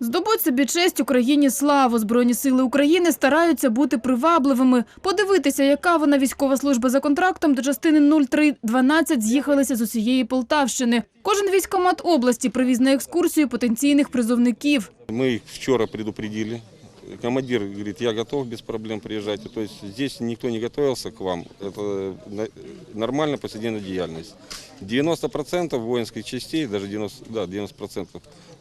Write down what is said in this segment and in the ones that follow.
Здобудь собі честь Україні славу. Збройні сили України стараються бути привабливими. Подивитися, яка вона військова служба за контрактом до частини 0312 з'їхалися з усієї Полтавщини. Кожен військомат області привіз на екскурсію потенційних призовників. Мы их вчера предупредили. Командир говорит, я готов без проблем приезжать. То есть никто не готовился к вам. Это на- нормальная повседневная деятельность. 90% воинских частей, даже 90, да, 90%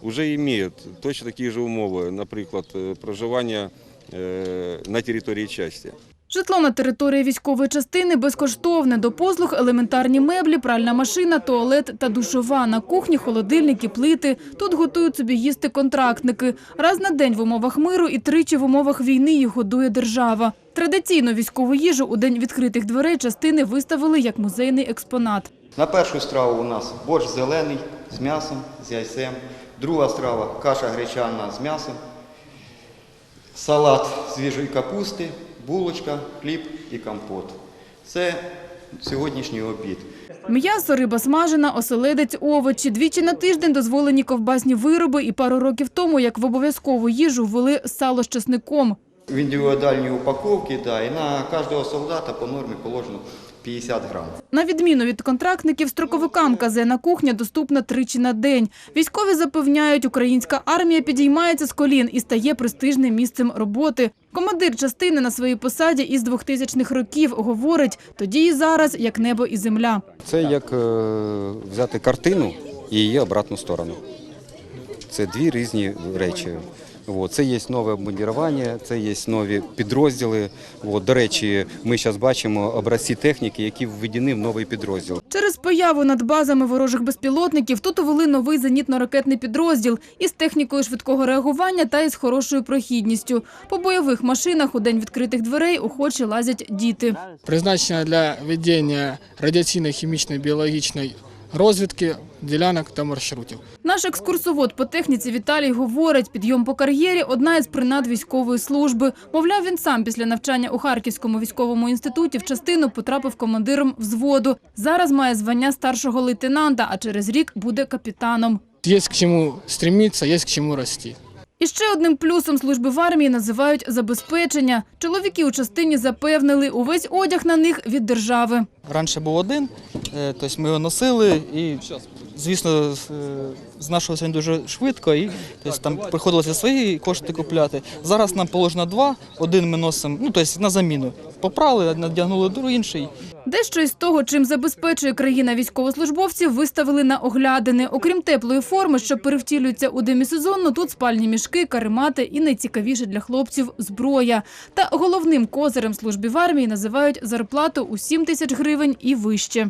уже имеют точно такие же умови, наприклад, е, проживання е, на території части. Житло на території військової частини безкоштовне. До послуг елементарні меблі, пральна машина, туалет та душова. На кухні холодильники, плити. Тут готують собі їсти контрактники. Раз на день в умовах миру і тричі в умовах війни їх годує держава. Традиційно військову їжу у день відкритих дверей частини виставили як музейний експонат. На першу страву у нас борщ зелений з м'ясом, з яйцем. Друга страва каша гречана з м'ясом. Салат свіжої капусти, булочка, хліб і компот. Це сьогоднішній обід. М'ясо, риба смажена, оселедець, овочі. Двічі на тиждень дозволені ковбасні вироби і пару років тому, як в обов'язкову їжу ввели сало з чесником. В індивідуальній упаковці, да, і на кожного солдата по нормі положено 50 грам. На відміну від контрактників, строковикам казенна кухня доступна тричі на день. Військові запевняють, українська армія підіймається з колін і стає престижним місцем роботи. Командир частини на своїй посаді із 2000-х років говорить, тоді і зараз як небо і земля. Це як е, взяти картину і її обратну сторону. Це дві різні речі. Це є нове обмундірування, це є нові підрозділи. До речі, ми зараз бачимо образці техніки, які введені в новий підрозділ. Через появу над базами ворожих безпілотників тут увели новий зенітно-ракетний підрозділ із технікою швидкого реагування та із хорошою прохідністю. По бойових машинах у день відкритих дверей охоче лазять діти. призначена для ведення радіаційно-хімічної біологічної розвідки ділянок та маршрутів. Наш екскурсовод по техніці Віталій говорить, підйом по кар'єрі – одна із принад військової служби. Мовляв, він сам після навчання у Харківському військовому інституті в частину потрапив командиром взводу. Зараз має звання старшого лейтенанта, а через рік буде капітаном. Є к чому стремитися, є к чому рости. І ще одним плюсом служби в армії називають забезпечення. Чоловіки у частині запевнили, увесь одяг на них від держави. Раніше був один, е, тобто ми його носили і, звісно, з- е, знашувався він дуже швидко, і тобто, там приходилося свої кошти купляти. Зараз нам положено два, один ми носимо, ну, тобто на заміну. Попрали, надягнули інший. Дещо із того, чим забезпечує країна військовослужбовців, виставили на оглядини. Окрім теплої форми, що перевтілюється у демісезонну, тут спальні мішки, каремати і найцікавіше для хлопців – зброя. Та головним козирем служби в армії називають зарплату у 7 тисяч гривень і вище.